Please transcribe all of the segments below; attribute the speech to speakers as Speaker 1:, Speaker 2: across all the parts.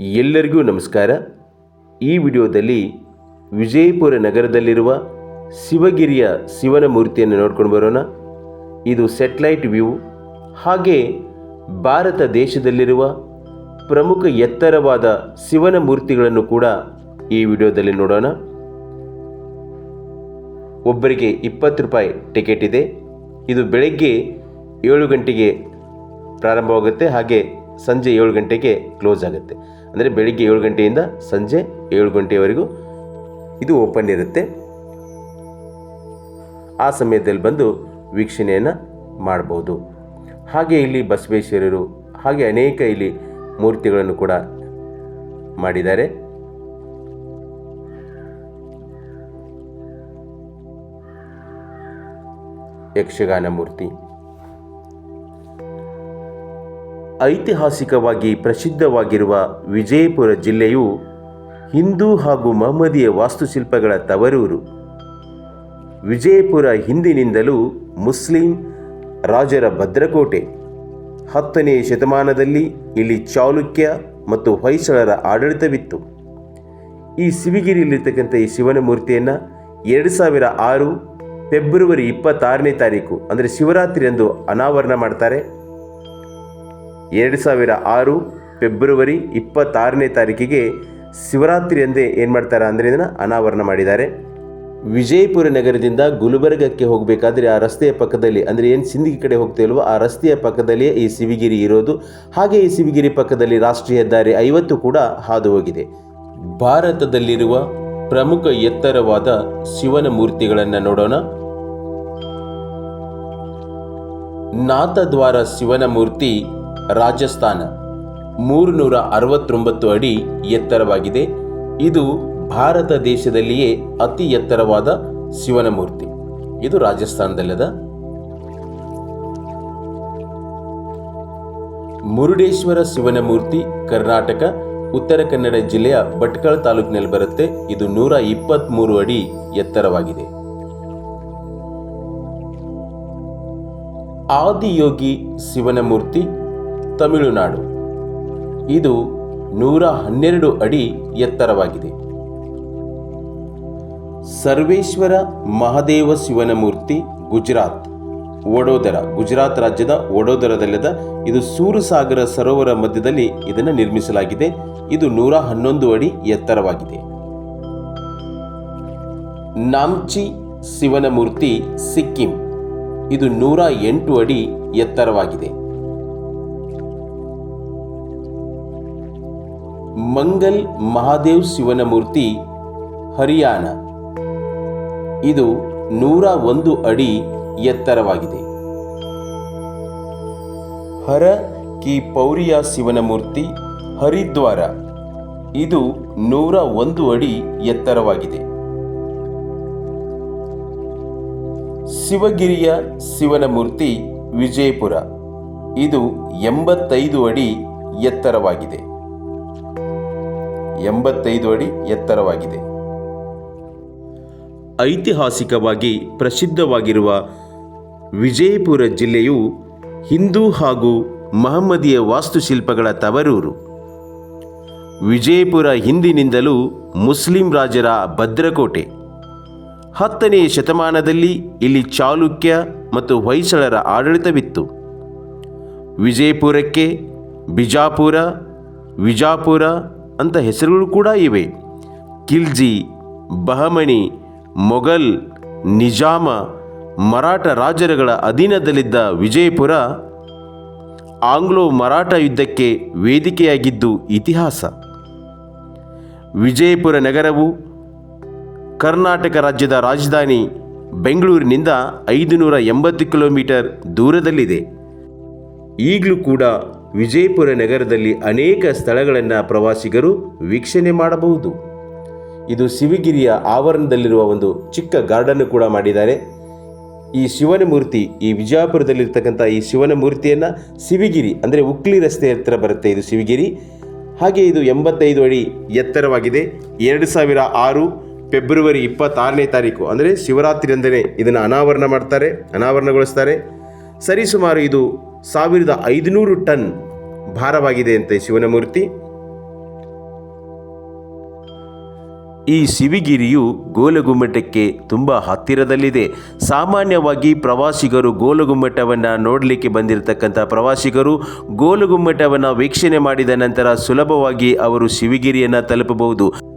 Speaker 1: ಎಲ್ಲರಿಗೂ ನಮಸ್ಕಾರ. ಈ ವಿಡಿಯೋದಲ್ಲಿ ವಿಜಯಪುರ ನಗರದಲ್ಲಿರುವ ಶಿವಗಿರಿಯ ಶಿವನ ಮೂರ್ತಿಯನ್ನು ನೋಡ್ಕೊಂಡು ಬರೋಣ. ಇದು ಸೆಟ್ಲೈಟ್ ವ್ಯೂ. ಹಾಗೆ ಭಾರತ ದೇಶದಲ್ಲಿರುವ ಪ್ರಮುಖ ಎತ್ತರವಾದ ಶಿವನ ಮೂರ್ತಿಗಳನ್ನು ಕೂಡ ಈ ವಿಡಿಯೋದಲ್ಲಿ ನೋಡೋಣ. ಒಬ್ಬರಿಗೆ ಇಪ್ಪತ್ತು ರೂಪಾಯಿ ಟಿಕೆಟ್ ಇದೆ. ಇದು ಬೆಳಗ್ಗೆ ಏಳು ಗಂಟೆಗೆ ಪ್ರಾರಂಭವಾಗುತ್ತೆ. ಹಾಗೆ ಸಂಜೆ ಏಳು ಗಂಟೆಗೆ ಕ್ಲೋಸ್ ಆಗುತ್ತೆ. ಅಂದರೆ ಬೆಳಿಗ್ಗೆ ಏಳು ಗಂಟೆಯಿಂದ ಸಂಜೆ ಏಳು ಗಂಟೆಯವರೆಗೂ ಇದು ಓಪನ್ ಇರುತ್ತೆ. ಆ ಸಮಯದಲ್ಲಿ ಬಂದು ವೀಕ್ಷಣೆಯನ್ನು ಮಾಡ್ಬೋದು. ಹಾಗೆ ಇಲ್ಲಿ ಬಸವೇಶ್ವರರು, ಹಾಗೆ ಅನೇಕ ಇಲ್ಲಿ ಮೂರ್ತಿಗಳನ್ನು ಕೂಡ ಮಾಡಿದ್ದಾರೆ. ಯಕ್ಷಗಾನ ಮೂರ್ತಿ. ಐತಿಹಾಸಿಕವಾಗಿ ಪ್ರಸಿದ್ಧವಾಗಿರುವ ವಿಜಯಪುರ ಜಿಲ್ಲೆಯು ಹಿಂದೂ ಹಾಗೂ ಮಹಮ್ಮದಿಯ ವಾಸ್ತುಶಿಲ್ಪಗಳ ತವರೂರು. ವಿಜಯಪುರ ಹಿಂದಿನಿಂದಲೂ ಮುಸ್ಲಿಂ ರಾಜರ ಭದ್ರಕೋಟೆ. ಹತ್ತನೇ ಶತಮಾನದಲ್ಲಿ ಇಲ್ಲಿ ಚಾಲುಕ್ಯ ಮತ್ತು ಹೊಯ್ಸಳರ ಆಡಳಿತವಿತ್ತು. ಈ ಸಿವಿಗಿರಿಯಲ್ಲಿರ್ತಕ್ಕಂಥ ಈ ಶಿವನ ಮೂರ್ತಿಯನ್ನು ಎರಡು ಸಾವಿರ ಆರು ಫೆಬ್ರವರಿ ಇಪ್ಪತ್ತಾರನೇ ತಾರೀಕು, ಅಂದರೆ ಶಿವರಾತ್ರಿಯಂದು ಅನಾವರಣ ಮಾಡ್ತಾರೆ. ಎರಡು ಸಾವಿರ ಆರು ಫೆಬ್ರವರಿ ಇಪ್ಪತ್ತಾರನೇ ತಾರೀಕಿಗೆ ಶಿವರಾತ್ರಿ ಎಂದೇ ಏನು ಮಾಡ್ತಾರೆ ಅಂದರೆ ಇದನ್ನು ಅನಾವರಣ ಮಾಡಿದ್ದಾರೆ. ವಿಜಯಪುರ ನಗರದಿಂದ ಗುಲ್ಬರ್ಗಕ್ಕೆ ಹೋಗಬೇಕಾದ್ರೆ ಆ ರಸ್ತೆಯ ಪಕ್ಕದಲ್ಲಿ ಅಂದರೆ ಏನು ಸಿಂದಗಿ ಕಡೆ ಹೋಗ್ತೇವಲ್ವೋ ಆ ರಸ್ತೆಯ ಪಕ್ಕದಲ್ಲಿಯೇ ಈ ಸಿವಿಗಿರಿ ಇರೋದು. ಹಾಗೆ ಈ ಸಿವಿಗಿರಿ ಪಕ್ಕದಲ್ಲಿ ರಾಷ್ಟ್ರೀಯ ಹೆದ್ದಾರಿ ಐವತ್ತು ಕೂಡ ಹಾದು ಹೋಗಿದೆ. ಭಾರತದಲ್ಲಿರುವ ಪ್ರಮುಖ ಎತ್ತರವಾದ ಶಿವನ ಮೂರ್ತಿಗಳನ್ನು ನೋಡೋಣ. ನಾಥದ್ವಾರ ಶಿವನ ಮೂರ್ತಿ ರಾಜಸ್ಥಾನ. ಮೂರುನೂರ ಅರವತ್ತೊಂಬತ್ತು ಅಡಿ ಎತ್ತರವಾಗಿದೆ. ಇದು ಭಾರತ ದೇಶದಲ್ಲಿಯೇ ಅತಿ ಎತ್ತರವಾದ ಶಿವನ ಮೂರ್ತಿ ಇದು ರಾಜಸ್ಥಾನದಲ್ಲದ ಮುರುಡೇಶ್ವರ ಶಿವನ ಮೂರ್ತಿ ಕರ್ನಾಟಕ, ಉತ್ತರ ಕನ್ನಡ ಜಿಲ್ಲೆಯ ಭಟ್ಕಳ ತಾಲೂಕಿನಲ್ಲಿ ಬರುತ್ತೆ. ಇದು ನೂರ ಇಪ್ಪತ್ತ್ಮೂರು ಅಡಿ ಎತ್ತರವಾಗಿದೆ. ಆದಿಯೋಗಿ ಶಿವನ ಮೂರ್ತಿ ತಮಿಳುನಾಡು. ಇದು ನೂರ ಹನ್ನೆರಡು ಅಡಿ ಎತ್ತರವಾಗಿದೆ. ಸರ್ವೇಶ್ವರ ಮಹಾದೇವ ಶಿವನ ಮೂರ್ತಿ ಗುಜರಾತ್. ವಡೋದರ, ಗುಜರಾತ್ ರಾಜ್ಯದ ವಡೋದರದಲ್ಲಿದ ಇದು ಸೂರಸಾಗರ ಸರೋವರ ಮಧ್ಯದಲ್ಲಿ ಇದನ್ನು ನಿರ್ಮಿಸಲಾಗಿದೆ. ಇದು ನೂರ ಹನ್ನೊಂದು ಅಡಿ ಎತ್ತರವಾಗಿದೆ. ನಾಮ್ಚಿ ಶಿವನ ಮೂರ್ತಿ ಸಿಕ್ಕಿಂ. ಇದು ನೂರ ಎಂಟು ಅಡಿ ಎತ್ತರವಾಗಿದೆ. ಮಂಗಲ್ ಮಹಾದೇವ್ ಶಿವನ ಮೂರ್ತಿ ಹರಿಯಾಣ. ಇದು ನೂರ ಒಂದು ಅಡಿ ಎತ್ತರವಾಗಿದೆ. ಹರ ಕಿ ಪೌರಿಯ ಶಿವನ ಮೂರ್ತಿ ಹರಿದ್ವಾರ. ಇದು ನೂರ ಒಂದು ಅಡಿ ಎತ್ತರವಾಗಿದೆ. ಶಿವಗಿರಿಯ ಶಿವನ ಮೂರ್ತಿ ವಿಜಯಪುರ. ಇದು ಎಂಬತ್ತೈದು ಅಡಿ ಎತ್ತರವಾಗಿದೆ. ಎಂಬತ್ತೈದು ಅಡಿ ಎತ್ತರವಾಗಿದೆ. ಐತಿಹಾಸಿಕವಾಗಿ ಪ್ರಸಿದ್ಧವಾಗಿರುವ ವಿಜಯಪುರ ಜಿಲ್ಲೆಯು ಹಿಂದೂ ಹಾಗೂ ಮಹಮ್ಮದಿಯ ವಾಸ್ತುಶಿಲ್ಪಗಳ ತವರೂರು. ವಿಜಯಪುರ ಹಿಂದಿನಿಂದಲೂ ಮುಸ್ಲಿಂ ರಾಜರ ಭದ್ರಕೋಟೆ. ಹತ್ತನೆಯ ಶತಮಾನದಲ್ಲಿ ಇಲ್ಲಿ ಚಾಲುಕ್ಯ ಮತ್ತು ಹೊಯ್ಸಳರ ಆಡಳಿತವಿತ್ತು. ವಿಜಯಪುರಕ್ಕೆ ಬಿಜಾಪುರ, ವಿಜಾಪುರ ಅಂತ ಹೆಸರುಗಳು ಕೂಡ ಇವೆ. ಕಿಲ್ಜಿ, ಬಹಮಣಿ, ಮೊಘಲ್, ನಿಜಾಮ, ಮರಾಠ ರಾಜರುಗಳ ಅಧೀನದಲ್ಲಿದ್ದ ವಿಜಯಪುರ ಆಂಗ್ಲೋ ಮರಾಠ ಯುದ್ಧಕ್ಕೆ ವೇದಿಕೆಯಾಗಿದ್ದು ಇತಿಹಾಸ. ವಿಜಯಪುರ ನಗರವು ಕರ್ನಾಟಕ ರಾಜ್ಯದ ರಾಜಧಾನಿ ಬೆಂಗಳೂರಿನಿಂದ ಐದುನೂರ ಎಂಬತ್ತು ಕಿಲೋಮೀಟರ್ ದೂರದಲ್ಲಿದೆ. ಈಗಲೂ ಕೂಡ ವಿಜಯಪುರ ನಗರದಲ್ಲಿ ಅನೇಕ ಸ್ಥಳಗಳನ್ನು ಪ್ರವಾಸಿಗರು ವೀಕ್ಷಣೆ ಮಾಡಬಹುದು. ಇದು ಶಿವಗಿರಿಯ ಆವರಣದಲ್ಲಿರುವ ಒಂದು ಚಿಕ್ಕ ಗಾರ್ಡನ್ನು ಕೂಡ ಮಾಡಿದ್ದಾರೆ. ಈ ಶಿವನ ಮೂರ್ತಿ, ಈ ವಿಜಯಪುರದಲ್ಲಿರ್ತಕ್ಕಂಥ ಈ ಶಿವನ ಮೂರ್ತಿಯನ್ನು ಸಿವಿಗಿರಿ ಅಂದರೆ ಉಕ್ಲಿ ರಸ್ತೆ ಹತ್ತಿರ ಬರುತ್ತೆ ಇದು ಸಿವಿಗಿರಿ ಹಾಗೆ ಇದು ಎಂಬತ್ತೈದು ಅಡಿ ಎತ್ತರವಾಗಿದೆ. ಎರಡು ಸಾವಿರ ಆರು ಫೆಬ್ರವರಿ ಇಪ್ಪತ್ತಾರನೇ ತಾರೀಕು, ಅಂದರೆ ಶಿವರಾತ್ರಿ ಅಂದರೆ ಇದನ್ನು ಅನಾವರಣ ಮಾಡ್ತಾರೆ, ಅನಾವರಣಗೊಳಿಸ್ತಾರೆ. ಸರಿಸುಮಾರು ಇದು ಸಾವಿರದ ಐದುನೂರು ಟನ್ ಭಾರವಾಗಿದೆ ಅಂತೆ ಶಿವನಮೂರ್ತಿ ಈ ಶಿವಿಗಿರಿಯು ಗೋಲಗುಮ್ಮಟಕ್ಕೆ ತುಂಬ ಹತ್ತಿರದಲ್ಲಿದೆ. ಸಾಮಾನ್ಯವಾಗಿ ಪ್ರವಾಸಿಗರು ಗೋಲಗುಮ್ಮಟವನ್ನು ನೋಡಲಿಕ್ಕೆ ಬಂದಿರತಕ್ಕಂಥ ಪ್ರವಾಸಿಗರು ಗೋಲಗುಮ್ಮಟವನ್ನು ವೀಕ್ಷಣೆ ಮಾಡಿದ ನಂತರ ಸುಲಭವಾಗಿ ಅವರು ಶಿವಿಗಿರಿಯನ್ನು ತಲುಪಬಹುದು.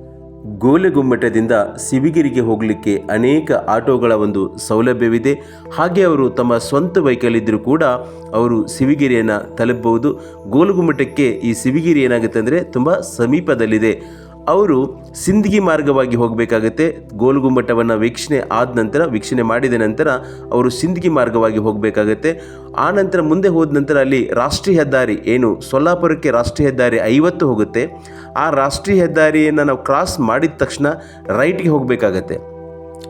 Speaker 1: ಗೋಲಗುಮ್ಮಟದಿಂದ ಸಿವಿಗಿರಿಗೆ ಹೋಗಲಿಕ್ಕೆ ಅನೇಕ ಆಟೋಗಳ ಒಂದು ಸೌಲಭ್ಯವಿದೆ. ಹಾಗೆ ಅವರು ತಮ್ಮ ಸ್ವಂತ ವೆಹಿಕಲ್ ಇದ್ದರೂ ಕೂಡ ಅವರು ಸಿವಿಗಿರಿಯನ್ನು ತಲುಪಬಹುದು. ಗೋಲುಗುಮ್ಮಟಕ್ಕೆ ಈ ಸಿವಿಗಿರಿ ಏನಾಗುತ್ತೆ ಅಂದರೆ ತುಂಬ ಸಮೀಪದಲ್ಲಿದೆ. ಅವರು ಸಿಂದಗಿ ಮಾರ್ಗವಾಗಿ ಹೋಗಬೇಕಾಗತ್ತೆ. ಗೋಲ್ಗುಮ್ಮಟವನ್ನು ವೀಕ್ಷಣೆ ಆದ ನಂತರ, ವೀಕ್ಷಣೆ ಮಾಡಿದ ನಂತರ ಅವರು ಸಿಂದಗಿ ಮಾರ್ಗವಾಗಿ ಹೋಗಬೇಕಾಗತ್ತೆ. ಆ ನಂತರ ಮುಂದೆ ಹೋದ ನಂತರ ಅಲ್ಲಿ ರಾಷ್ಟ್ರೀಯ ಹೆದ್ದಾರಿ ಏನು? ಸೊಲ್ಲಾಪುರಕ್ಕೆ ರಾಷ್ಟ್ರೀಯ ಹೆದ್ದಾರಿ ಐವತ್ತು ಹೋಗುತ್ತೆ. ಆ ರಾಷ್ಟ್ರೀಯ ಹೆದ್ದಾರಿಯನ್ನು ನಾವು ಕ್ರಾಸ್ ಮಾಡಿದ ತಕ್ಷಣ ರೈಟ್ಗೆ ಹೋಗಬೇಕಾಗತ್ತೆ.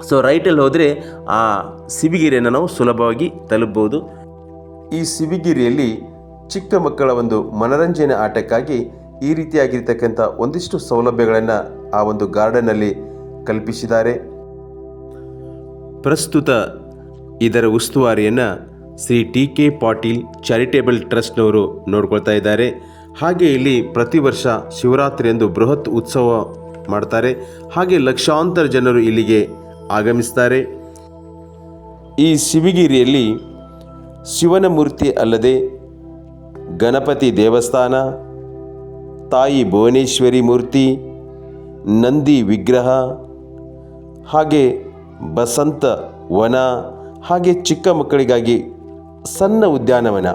Speaker 1: ಸೊ ರೈಟಲ್ಲಿ ಹೋದರೆ ಆ ಸಿಬಿಗಿರಿಯನ್ನು ನಾವು ಸುಲಭವಾಗಿ ತಲುಪಬಹುದು ಈ ಸಿಬಿಗಿರಿಯಲ್ಲಿ ಚಿಕ್ಕ ಮಕ್ಕಳ ಒಂದು ಮನರಂಜನೆ ಆಟಕ್ಕಾಗಿ ಈ ರೀತಿಯಾಗಿರ್ತಕ್ಕಂಥ ಒಂದಿಷ್ಟು ಸೌಲಭ್ಯಗಳನ್ನು ಆ ಒಂದು ಗಾರ್ಡನ್ನಲ್ಲಿ ಕಲ್ಪಿಸಿದ್ದಾರೆ. ಪ್ರಸ್ತುತ ಇದರ ಉಸ್ತುವಾರಿಯನ್ನು Shri T K Patil charitable ಟ್ರಸ್ಟ್ನವರು ನೋಡ್ಕೊಳ್ತಾ ಇದ್ದಾರೆ. ಹಾಗೆ ಇಲ್ಲಿ ಪ್ರತಿ ವರ್ಷ ಶಿವರಾತ್ರಿಯಂದು ಬೃಹತ್ ಉತ್ಸವ ಮಾಡ್ತಾರೆ. ಹಾಗೆ ಲಕ್ಷಾಂತರ ಜನರು ಇಲ್ಲಿಗೆ ಆಗಮಿಸ್ತಾರೆ. ಈ ಶಿವಗಿರಿಯಲ್ಲಿ ಶಿವನ ಮೂರ್ತಿ ಅಲ್ಲದೆ ಗಣಪತಿ ದೇವಸ್ಥಾನ ತಾಯಿ ಭುವನೇಶ್ವರಿ ಮೂರ್ತಿ, ನಂದಿ ವಿಗ್ರಹ, ಹಾಗೆ ಬಸಂತ ವನ, ಹಾಗೆ ಚಿಕ್ಕ ಮಕ್ಕಳಿಗಾಗಿ ಸಣ್ಣ ಉದ್ಯಾನವನ.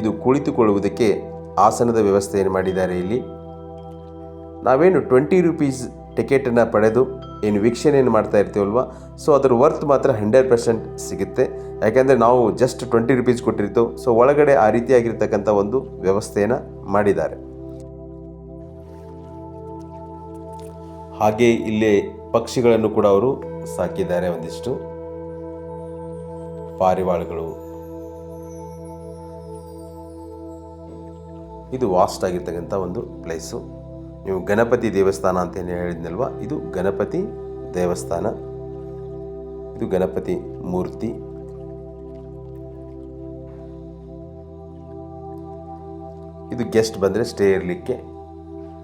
Speaker 1: ಇದು ಕುಳಿತುಕೊಳ್ಳುವುದಕ್ಕೆ ಆಸನದ ವ್ಯವಸ್ಥೆಯನ್ನು ಮಾಡಿದ್ದಾರೆ ಇಲ್ಲಿ. ನಾವೇನು ಟ್ವೆಂಟಿ ರುಪೀಸ್ ಟಿಕೆಟನ್ನು ಪಡೆದು ಏನು ವೀಕ್ಷಣೆಯನ್ನು ಮಾಡ್ತಾ ಇರ್ತೀವಲ್ವ ಸೊ ಅದರ ವರ್ತ್ ಮಾತ್ರ ಹಂಡ್ರೆಡ್ ಪರ್ಸೆಂಟ್ ಸಿಗುತ್ತೆ. ಯಾಕೆಂದರೆ ನಾವು ಜಸ್ಟ್ ಟ್ವೆಂಟಿ ರುಪೀಸ್ ಕೊಟ್ಟಿರ್ತೀವಿ ಸೊ ಒಳಗಡೆ ಆ ರೀತಿಯಾಗಿರ್ತಕ್ಕಂಥ ಒಂದು ವ್ಯವಸ್ಥೆಯನ್ನು ಮಾಡಿದ್ದಾರೆ. ಹಾಗೆ ಇಲ್ಲೇ ಪಕ್ಷಿಗಳನ್ನು ಕೂಡ ಅವರು ಸಾಕಿದ್ದಾರೆ ಒಂದಿಷ್ಟು. ಪಾರಿವಾಳಗಳು. ಇದು ವಾಸ್ಟ್ ಆಗಿರ್ತಕ್ಕಂಥ ಒಂದು ಪ್ಲೇಸು. ನೀವು ಗಣಪತಿ ದೇವಸ್ಥಾನ ಅಂತ ಏನು ಹೇಳಿದ್ನಲ್ವ? ಇದು ಗಣಪತಿ ದೇವಸ್ಥಾನ. ಇದು ಗಣಪತಿ ಮೂರ್ತಿ. ಇದು ಗೆಸ್ಟ್ ಬಂದರೆ ಸ್ಟೇ ಇರಲಿಕ್ಕೆ.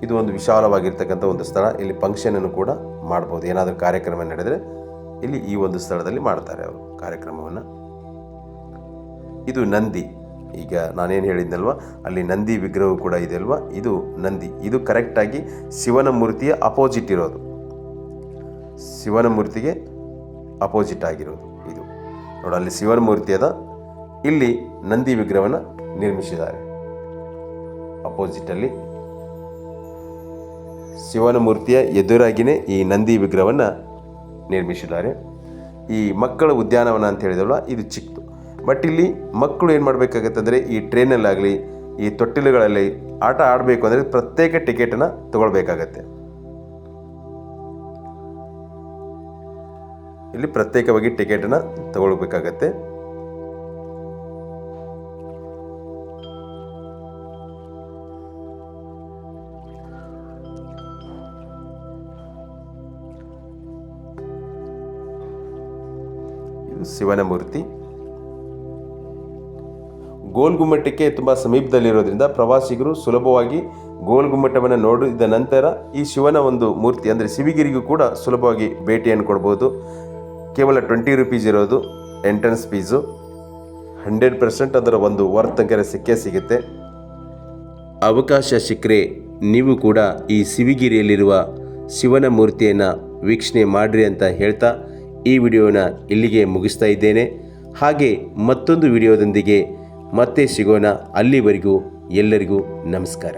Speaker 1: ಇದು ಒಂದು ವಿಶಾಲವಾಗಿರ್ತಕ್ಕಂಥ ಒಂದು ಸ್ಥಳ. ಇಲ್ಲಿ ಫಂಕ್ಷನನ್ನು ಕೂಡ ಮಾಡ್ಬೋದು. ಏನಾದರೂ ಕಾರ್ಯಕ್ರಮ ನಡೆದರೆ ಇಲ್ಲಿ ಈ ಒಂದು ಸ್ಥಳದಲ್ಲಿ ಮಾಡ್ತಾರೆ ಅವರು ಕಾರ್ಯಕ್ರಮವನ್ನು. ಇದು ನಂದಿ. ಈಗ ನಾನೇನು ಹೇಳಿದ್ನಲ್ವ? ಅಲ್ಲಿ ನಂದಿ ವಿಗ್ರಹವು ಕೂಡ ಇದೆ ಅಲ್ವಾ? ಇದು ನಂದಿ. ಇದು ಕರೆಕ್ಟಾಗಿ ಶಿವನ ಮೂರ್ತಿಯ ಅಪೋಸಿಟ್ ಇರೋದು. ಶಿವನ ಮೂರ್ತಿಗೆ ಅಪೋಸಿಟ್ ಆಗಿರೋದು ಇದು. ನೋಡಿ, ಅಲ್ಲಿ ಶಿವನ ಮೂರ್ತಿ ಅದ. ಇಲ್ಲಿ ನಂದಿ ವಿಗ್ರಹವನ್ನು ನಿರ್ಮಿಸಿದ್ದಾರೆ. ಅಪೋಸಿಟಲ್ಲಿ ಶಿವನ ಮೂರ್ತಿಯ ಎದುರಾಗಿಯೇ ಈ ನಂದಿ ವಿಗ್ರಹವನ್ನು ನಿರ್ಮಿಸಿದ್ದಾರೆ. ಈ ಮಕ್ಕಳ ಉದ್ಯಾನವನ ಅಂತ ಹೇಳಿದವಲ್ಲ ಇದು ಚಿಕ್ಕದು ಬಟ್ ಇಲ್ಲಿ ಮಕ್ಕಳು ಏನು ಮಾಡಬೇಕಾಗತ್ತಂದರೆ, ಈ ಟ್ರೈನಲ್ಲಾಗಲಿ, ಈ ತೊಟ್ಟಿಲುಗಳಲ್ಲಿ ಆಟ ಆಡಬೇಕು ಅಂದರೆ ಪ್ರತ್ಯೇಕ ಟಿಕೆಟನ್ನು ತಗೊಳ್ಬೇಕಾಗತ್ತೆ. ಇಲ್ಲಿ ಪ್ರತ್ಯೇಕವಾಗಿ ಟಿಕೆಟನ್ನು ತಗೊಳ್ಬೇಕಾಗತ್ತೆ. ಶಿವನ ಮೂರ್ತಿ ಗೋಲ್ಗುಮ್ಮಟಕ್ಕೆ ತುಂಬ ಸಮೀಪದಲ್ಲಿರೋದ್ರಿಂದ ಪ್ರವಾಸಿಗರು ಸುಲಭವಾಗಿ ಗೋಲ್ಗುಮ್ಮಟವನ್ನು ನೋಡಿದ ನಂತರ ಈ ಶಿವನ ಒಂದು ಮೂರ್ತಿ ಅಂದರೆ ಶಿವಗಿರಿಗೂ ಕೂಡ ಸುಲಭವಾಗಿ ಭೇಟಿಯನ್ನು ಕೊಡ್ಬೋದು. ಕೇವಲ ಟ್ವೆಂಟಿ ರುಪೀಸ್ ಇರೋದು ಎಂಟ್ರೆನ್ಸ್ ಫೀಸು ಹಂಡ್ರೆಡ್ ಪರ್ಸೆಂಟ್ ಅದರ ಒಂದು ವರ್ತ್ ಅಂಕರೆ ಸಿಕ್ಕೇ ಸಿಗುತ್ತೆ. ಅವಕಾಶ ಸಿಕ್ಕರೆ ನೀವು ಕೂಡ ಈ ಶಿವಗಿರಿಯಲ್ಲಿರುವ ಶಿವನ ಮೂರ್ತಿಯನ್ನು ವೀಕ್ಷಣೆ ಮಾಡಿರಿ ಅಂತ ಹೇಳ್ತಾ ಈ ವಿಡಿಯೋನ ಇಲ್ಲಿಗೆ ಮುಗಿಸ್ತಾ ಇದ್ದೇನೆ. ಹಾಗೆ ಮತ್ತೊಂದು ವಿಡಿಯೋದೊಂದಿಗೆ ಮತ್ತೆ ಸಿಗೋಣ. ಅಲ್ಲಿವರೆಗೂ ಎಲ್ಲರಿಗೂ ನಮಸ್ಕಾರ.